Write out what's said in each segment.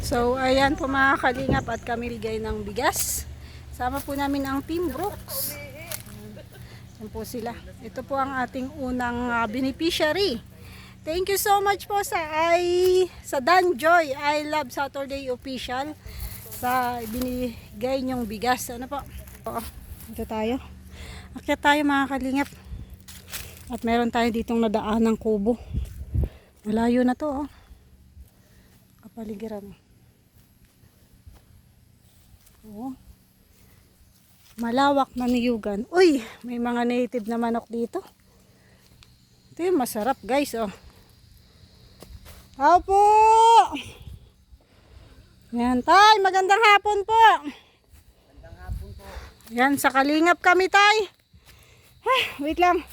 So, ayan po mga kalingap at kami ligay ng bigas. Sama po namin ang Team Brooks. Yan po sila. Ito po ang ating unang ah, beneficiary. Thank you so much po sa ay sa Dan Joy I Love Saturday official sa binigay niyong bigas. Ano po? Ito tayo. Akyat tayo mga kalingap. At meron tayo ditong nadaan ng kubo. Malayo na to oh. Kapaligiran. Oo. Malawak na niyugan. Uy, may mga native na manok dito. Ito yung masarap guys oh. Apo! Yan tay, magandang hapon po. Yan, sa kalingap kami tay. Ay, wait lang.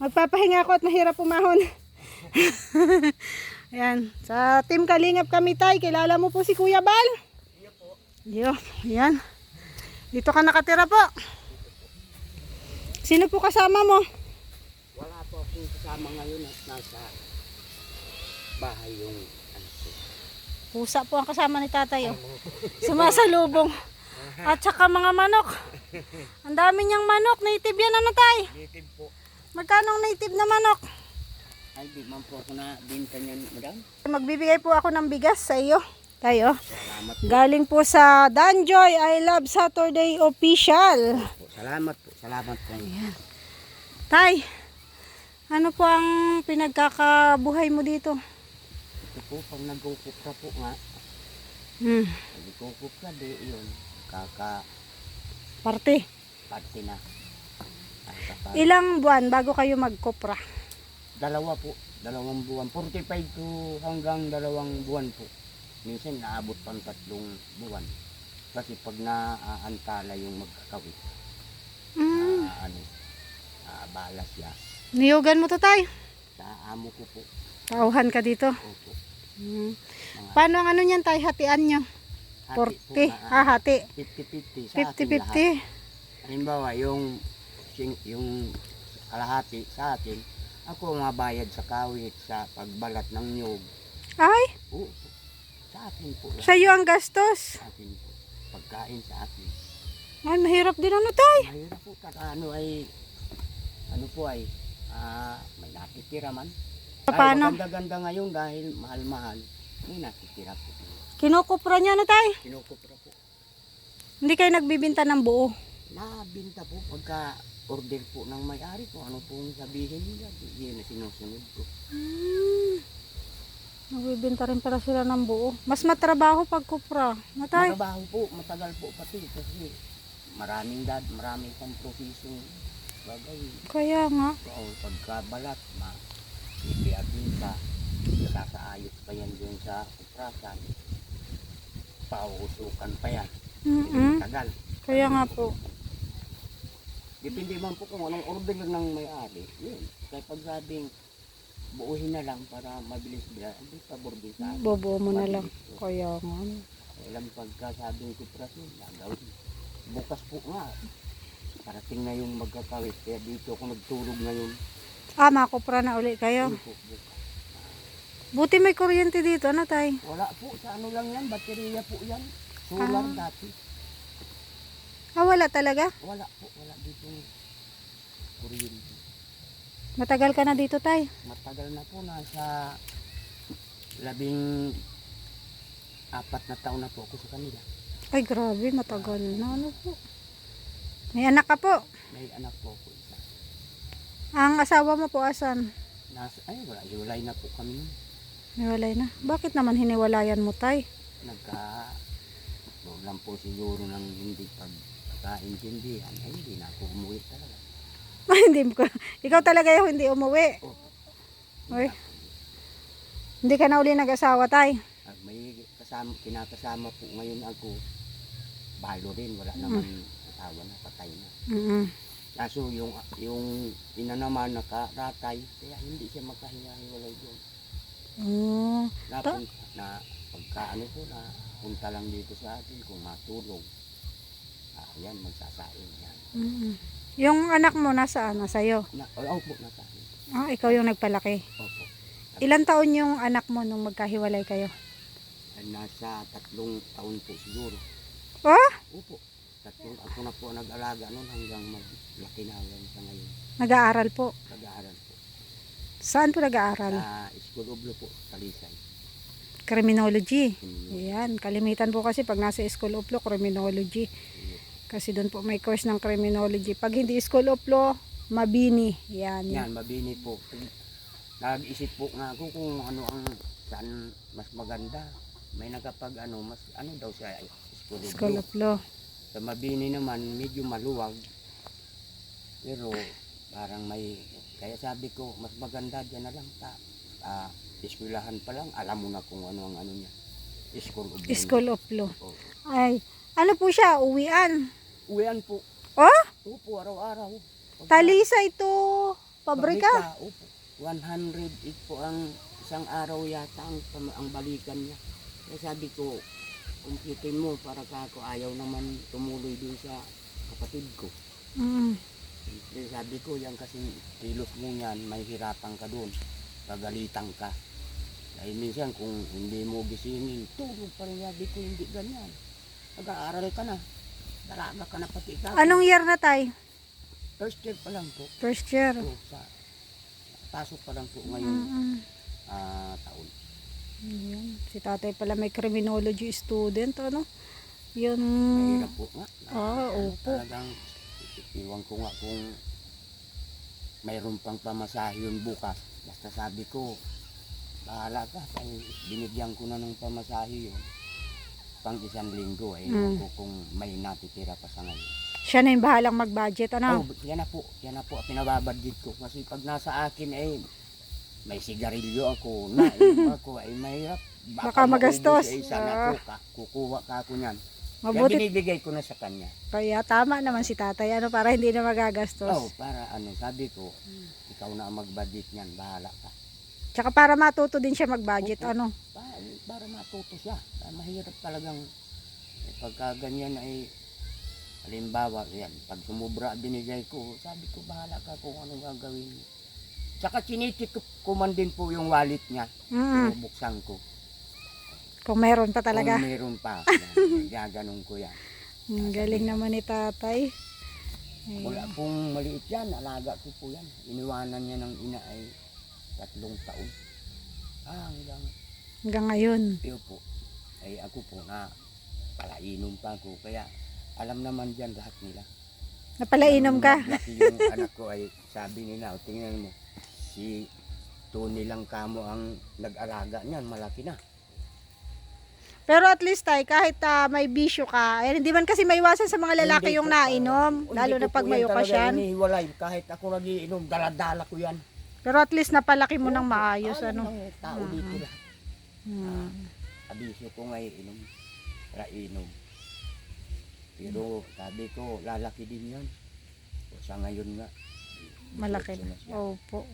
Magpapahinga ako at mahirap pumahon. Yan, sa team kalingap kami tay. Kilala mo po si Kuya Bal? Yo, yan. Dito ka nakatira po. Sino po kasama mo? Wala po akong kasama ngayon at nasa bahay yung ano po. Pusa po ang kasama ni tatay. Oh. Sumasalubong. At saka mga manok. Ang dami niyang manok. Native yan ano tay? Native po. Magkano ang native na manok? Ay, di man po ako na binta niyan, madam. Magbibigay po ako ng bigas sa iyo. Tayo. Salamat Galing po sa Danjoy I Love Saturday Official. po. Salamat po. Salamat po. Tay, ano po ang pinagkakabuhay mo dito? Ito po, pag nagkukupra po nga, Hmm, pag nagkukupra, di yun, kaka parte. parte na. Kaka Ilang buwan bago kayo magkopra? dalawa po, dalawang buwan. 45 to hanggang dalawang buwan po. Minsan naabot pang tatlong buwan. Kasi pag naaantala yung magkakawit, Hmm, na ano, naabala siya. niyugan mo to tay. Sa amo ko po. Tauhan ka dito. Opo. Hmm. Mga Paano ang ano niyan tay? Hatian nyo? hati po 40. na, Ah, hati. 50-50 sa ating lahat. 50-50. Halimbawa, yung, yung kalahati sa atin, ako mabayad sa kawit, sa pagbalat ng nyug. Ay, Oo, sa atin po. lahat. sa'yo ang gastos. Sa atin po. Pagkain sa atin. Ay, mahirap din ano tay. Mahirap po, kaka ano ay, ano po ay, ah, may nakitira man. Paano? Ay, maganda-ganda ngayon dahil mahal-mahal, may nakitira po. Kinukupra niya ano tay. Kinukupra po. Hindi kayo nagbibinta ng buo. Nabinta po pagka order po ng may-ari ko, ano pong sabihin nila, yun na sinusunod ko. Hmm. Nagbibinta rin pala sila ng buo. Mas matrabaho pag kupra. Matay. Matrabaho po, matagal po pati kasi maraming dad, maraming profesyon bagay. Kaya nga. So, pagkabalat, ma ipiyabinta, sasaayos pa yan dun sa kuprasan. Pauusukan pa yan. Mm-mm. Tagal. Kaya nga po. Depende man po kung anong order ng may-ari. Yun. Kaya pag sabing buuhin na lang para mabilis bila, hindi pabor akin. Bobo mo na lang. Kaya nga. Kailan pagkasabing kuprasyon, gagawin. Bukas po nga, parating na yung magkakawit. Kaya dito ako nagtulog ngayon. Ah, makupra na uli kayo. Po, bukas. Buti may kuryente dito, ano tay? Wala po, sa ano lang yan, baterya po yan. Solar Ah. dati. Ah, wala talaga? Wala po, wala dito kuryente. Matagal ka na dito tay. Matagal na po, nasa labing apat na taon na po ako sa kanila. Ay, grabe. Matagal na. Ano po? May anak ka po. May anak po ako isa. Ang asawa mo po asan? Nasa, ay, wala, July na po kami. Hiwalay na. Bakit naman hiniwalayan mo tay? nagka problem po siguro ng hindi pagkaintindihan ay hindi na ako umuwi talaga. hindi mo ka. Ikaw talaga yung hindi umuwi. Opo. Uy. Hindi ka na uli nag-asawa tay. At may kasama, kinakasama po ngayon ako balo rin, wala naman asawa na, patay na. Mm Kaso yung, yung ina naman nakaratay, kaya hindi siya makahiya-hiwalay doon. Oh. Na, Ta- na pagka ano po na punta lang dito sa atin kung matulog. Ah, yan, magsasain yan. Mm. Yung anak mo nasaan? Nasa'yo? Na, oh, po, nasa akin. Ah, ikaw yung nagpalaki. Opo. Ilan taon yung anak mo nung magkahiwalay kayo? nasa tatlong taon po siguro. Oh, Opo. Tatlong ako na po nag-alaga noon hanggang maglaki na hanggang sa ngayon. nag-aaral po. Nag-aaral po. Saan po nag-aaral? Sa School of Law po, Talisay. Criminology. Criminal. Ayan, kalimitan po kasi pag nasa School of Law, Criminology. Kasi doon po may course ng Criminology. Pag hindi School of Law, Mabini. Yan, yan. Mabini po. Nag-isip po nga ako kung ano ang saan mas maganda. May nakapag ano, mas ano daw siya, ay, School of School Law. of Law. Sa Mabini naman, medyo maluwag. Pero parang may, kaya sabi ko, mas maganda dyan na lang. Ta, ah, eskwelahan pa lang, alam mo na kung ano ang ano niya. School of Law. School of Law. Oo. Ay, ano po siya? Uwian. Uwian po. Oh, Opo, araw-araw. Pagka- talisay to. Pabrika. Opo. 100 po ang isang araw yata ang, ang balikan niya. Kaya sabi ko, kumpitin mo para ka ako ayaw naman tumuloy dun sa kapatid ko. Mm. Kaya sabi ko, yan kasi kilos mo yan, may hirapan ka dun. Pagalitan ka. Dahil minsan kung hindi mo gisingin, tulog pa rin sabi ko, hindi ganyan. Nag-aaral ka na. Dalaga ka na pati ikaw. Anong year na tay? First year pa lang po. First year. So, sa, pasok pa lang po ngayon Mm-mm. ah, taon. Ayan. Si tatay pala may criminology student, ano? Yun. Mahirap po nga. Ah, ano, opo. Talagang iwan ko nga kung mayroon pang pamasahe yun bukas. Basta sabi ko, bahala ka. Binigyan ko na ng pamasahe yun. Pang isang linggo. Eh, Mm. kung may natitira pa sa ngayon. Siya na yung bahalang mag-budget, ano? Oh, yan na po. Yan na po. Pinababadgit ko. Kasi pag nasa akin eh, may sigarilyo ako. Na, eh, ako ay mahirap. Baka magastos. maubos eh, isa na Ah. kukuha ka ako niyan. Kaya Mabuti. binibigay ko na sa kanya. Kaya tama naman si tatay, ano, para hindi na magagastos. Oh, para ano, sabi ko, ikaw na ang mag-budget niyan, bahala ka. Tsaka para matuto din siya mag-budget, ano? Para, para matuto siya. Ah, mahirap talagang eh, pagka ganyan ay halimbawa, yan, pag sumubra binigay ko, sabi ko, bahala ka kung ano gagawin. Tsaka chinitik ko, man din po yung wallet niya. Mm, buksan ko. kung meron pa talaga. Kung meron pa, yan, gaganon ko yan. Mm, galing naman ni tatay. Wala Ayan. pong maliit yan, alaga ko po yan. Iniwanan niya ng ina ay tatlong taon. Ah, hanggang Hanggang ngayon. Iyo po, ay ako po na palainom pa ako. Kaya alam naman dyan lahat nila. Napalainom ka. Yung anak ko ay sabi nila, o tingnan mo, si Tony lang kamo ang nag-alaga niyan, malaki na. Pero at least tay, kahit ah, may bisyo ka, eh, hindi man kasi maiwasan sa mga lalaki Hindi yung ko- nainom, Hindi lalo ko na pag may yan talaga okasyon. inihiwalay. Kahit ako nagiinom, daladala ko yan. Pero at least napalaki mo ng maayos, ano. ng tao dito lahat. Hmm. Abisyo ko nga inom, rainom. Pero sabi ko, lalaki din yan. O, sa ngayon nga. Malaki na. Opo.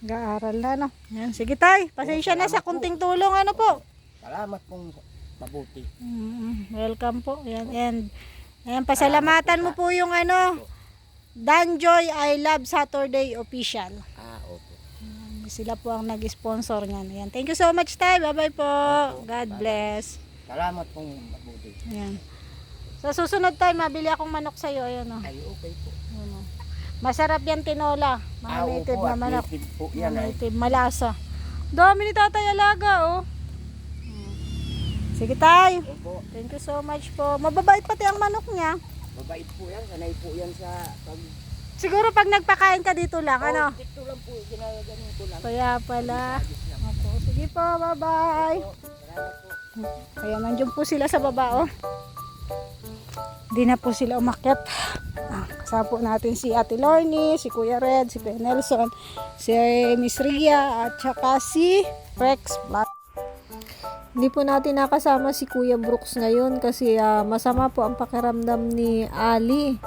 Gaaral na, no? Yan, sige tay, pasensya na sa kunting tulong, ano po. Salamat pong mabuti. Mm, welcome po. Yan, and, ayan, pasalamatan mo po yung ano, Danjoy I Love Saturday official. Ah, opo. Sila po ang nag-sponsor niyan. Ayan. Thank you so much, Tay. Bye-bye po. Opo. God Bye-bye. bless. Salamat pong mabuti. Ayan. Sa susunod, Tay, mabili akong manok sa'yo. Ayan, oh. Ay, okay po. Ayan, oh. Masarap yan tinola. Mga Ah, native na manok. native po Mga yan ay. native, malasa. Dami ni Tatay Alaga, oh. Sige, Tay. Opo, Thank you so much po. Mababait pati ang manok niya. Mabait po yan. Sanay po yan sa pag... Siguro pag nagpakain ka dito lang, ano? Oh, dito lang po, ginaganon ko lang. Kaya pala. Opo, sige po, bye-bye. Ayan, nandiyan po sila sa baba, oh. Di na po sila umakyat. Ah, kasama po natin si Ate Lorny, si Kuya Red, si Kuya Nelson, si Miss Ria, at saka si Rex Black. Hindi po natin nakasama si Kuya Brooks ngayon kasi ah, masama po ang pakiramdam ni Ali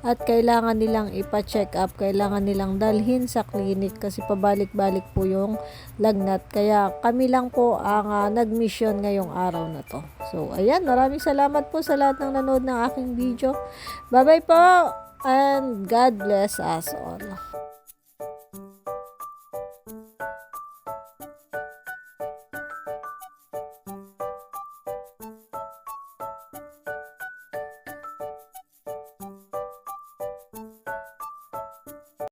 at kailangan nilang ipa-check up, kailangan nilang dalhin sa clinic kasi pabalik-balik po yung lagnat. Kaya kami lang po ang ah, nag-mission ngayong araw na to. So, ayan, maraming salamat po sa lahat ng nanood ng aking video. Bye-bye po and God bless us all.